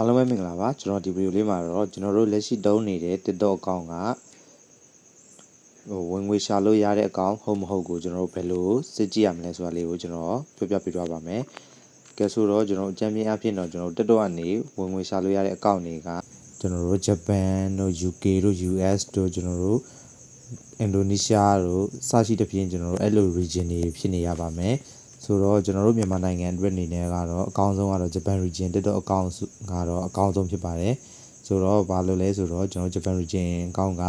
အားလုံးပဲမင်္ဂလာပါကျွန်တော်ဒီဗီဒီယိုလေးမှာတော့ကျွန်တော်တို့လက်ရှိတုံးနေတဲ့ TikTok အကောင့်ကဟိုဝင်ငွေရှာလို့ရတဲ့အကောင့်ဟုတ်မဟုတ်ကိုကျွန်တော်တို့ဘယ်လိုစစ်ကြည့်ရမလဲဆိုတာလေးကိုကျွန်တော်ပြောပြပေးသွားပါမယ်ကဲဆိုတော့ကျွန်တော်အကြံပြအဖြစ်တော့ကျွန်တော် TikTok ကနေဝင်ငွေရှာလို့ရတဲ့အကောင့်တွေကကျွန်တော်တို့ဂျပန်တို့ UK တို့ US တို့ကျွန်တော်တို့အင်ဒိုနီးရှားတို့စရှိတဲ့ပြင်ကျွန်တော်တို့အဲ့လို region တွေဖြစ်နေရပါမယ် ဆိုတော့ကျွန်တော်တို့မြန်မာနိုင်ငံအတွက်အနေနဲ့ကတော့အကောင်းဆုံးကတော့ဂျပန် region တက်တော့အကောင်းကတော့အကောင်းဆုံးဖြစ်ပါတယ်ဆိုတော့ဘာလို့လဲဆိုတော့ကျွန်တော်ဂျပန် region အကောင့်က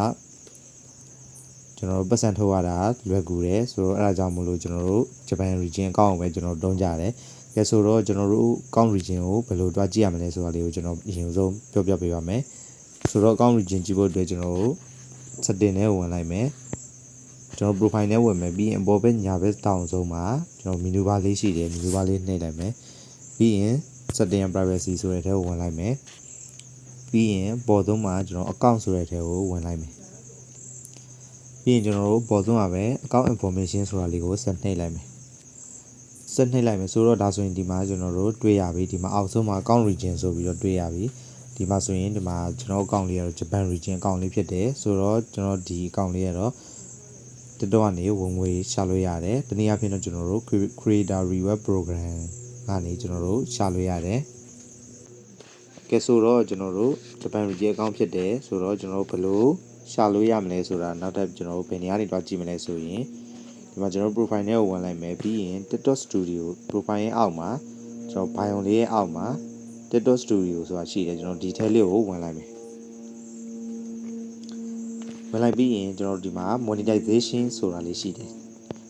ကျွန်တော်တို့ပတ်စံထုတ်ရတာလွယ်ကူတယ်ဆိုတော့အဲ့ဒါကြောင့်မလို့ကျွန်တော်တို့ဂျပန် region အကောင့်ကိုပဲကျွန်တော်တုံးကြတယ်ကဲဆိုတော့ကျွန်တော်တို့အကောင့် region ကိုဘယ်လိုတွားကြည့်ရမလဲဆိုတာလေးကိုကျွန်တော်အရင်ဆုံးပြောပြပေးပါမယ်ဆိုတော့အကောင့် region ကြည့်ဖို့အတွက်ကျွန်တော်တို့ setting ထဲဝင်လိုက်မယ် ကျွန်တော် profile ထဲဝင်မယ်ပြီးရင်အပေါ်ဘက်ညာဘက်တောင်ဆုံးမှာကျွန်တော် menu bar လေးရှိတယ် menu bar လေးနှိပ်လိုက်မယ်ပြီးရင် setting and privacy ဆိုတဲ့ထဲကိုဝင်လိုက်မယ်ပြီးရင်ပေါ်ဆုံးမှာကျွန်တော် account ဆိုတဲ့ထဲကိုဝင်လိုက်မယ်ပြီးရင်ကျွန်တော်တို့ပေါ်ဆုံးမှာပဲ account information ဆိုတာလေးကိုဆက်နှိပ်လိုက်မယ်ဆက်နှိပ်လိုက်မယ်ဆိုတော့ဒါဆိုရင်ဒီမှာကျွန်တော်တို့တွေ့ရပြီဒီမှာအောက်ဆုံးမှာ account region ဆိုပြီးတော့တွေ့ရပြီဒီမှာဆိုရင်ဒီမှာကျွန်တော် account လေးကတော့ Japan region account လေးဖြစ်တယ်ဆိုတော့ကျွန်တော်ဒီ account လေးကတော့ တက်တော့ကနေဝင်ငွေရှာလို့ရတယ်။တနည်းအားဖြင့်တော့ကျွန်တော်တို့ Creator Reward Program ကနေကျွန်တော်တို့ရှာလို့ရတယ်။ကဲဆိုတော့ကျွန်တော်တို့ Japan Region account ဖြစ်တယ်ဆိုတော့ကျွန်တော်တို့ဘယ်လိုရှာလို့ရမလဲဆိုတာနောက်ထပ်ကျွန်တော်တို့ဘယ်နေရာနေတော့ကြည့်မလဲဆိုရင်ဒီမှာကျွန်တော်တို့ profile ထဲကိုဝင်လိုက်မယ်ပြီးရင် TikTok Studio profile ရဲ့အောက်မှာကျွန်တော် bio လေးရဲ့အောက်မှာ TikTok Studio ဆိုတာရှိတယ်ကျွန်တော် detail လေးကိုဝင်လိုက်မယ် ဝင်လိုက်ပြီးရင်ကျွန်တော်တို့ဒီမှာ monetization ဆိုတာလေးရှိတယ်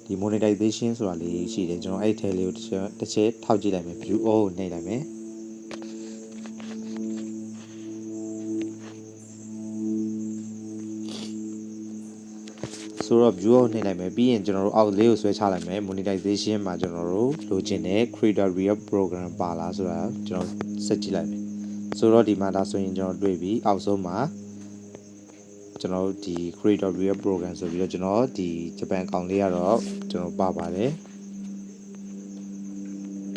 ဒီ monetization ဆိုတာလေးရှိတယ်ကျွန်တော်အဲ့ထဲလေးကိုတစ်ချက်တစ်ချက်ထောက်ကြည့်လိုက်မယ် view all ကိုနှိပ်လိုက်မယ်ဆိုတော့ view ကိုနှိပ်လိုက်မယ်ပြီးရင်ကျွန်တော်တို့အောက်လေးကိုဆွဲချလိုက်မယ် monetization မှာကျွန်တော်တို့လိုချင်တဲ့ creator real program ပါလားဆိုတာကျွန်တော်ဆက်ကြည့်လိုက်မယ်ဆိုတော့ဒီမှာဒါဆိုရင်ကျွန်တော်တွေ့ပြီအောက်ဆုံးမှာ ကျွန်တော်တို့ဒီ creator real program ဆိုပြီးတော့ကျွန်တော်ဒီဂျပန်အကောင့်လေးကတော့ကျွန်တော်ပါပါတယ်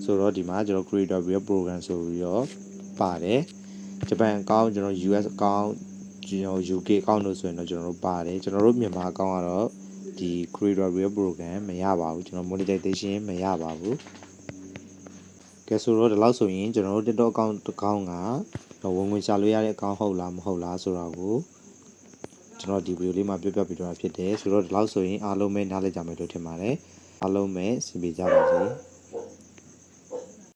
ဆိုတော့ဒီမှာကျွန်တော် creator real program ဆိုပြီးတော့ပါတယ်ဂျပန်အကောင့်ကျွန်တော် US အကောင့်ကျွန်တော် UK အကောင့်လို့ဆိုရင်တော့ကျွန်တော်တို့ပါတယ်ကျွန်တော်တို့မြန်မာအကောင့်ကတော့ဒီ creator real program မရပါဘူးကျွန်တော် monetization မရပါဘူးကဲဆိုတော့ဒီလောက်ဆိုရင်ကျွန်တော်တို့ TikTok account တစ်ကောင်ကဝင်ဝင်ရှာလို့ရတဲ့ account ဟုတ်လားမဟုတ်လားဆိုတာကို ကျွန်တော်ဒီဗီဒီယိုလေးမှာပြောပြပေးတော့ဖြစ်တယ်ဆိုတော့ဒီလောက်ဆိုရင်အားလုံးပဲနားလည်ကြမယ်လို့ထင်ပါတယ်အားလုံးပဲစီပီကြပါစေ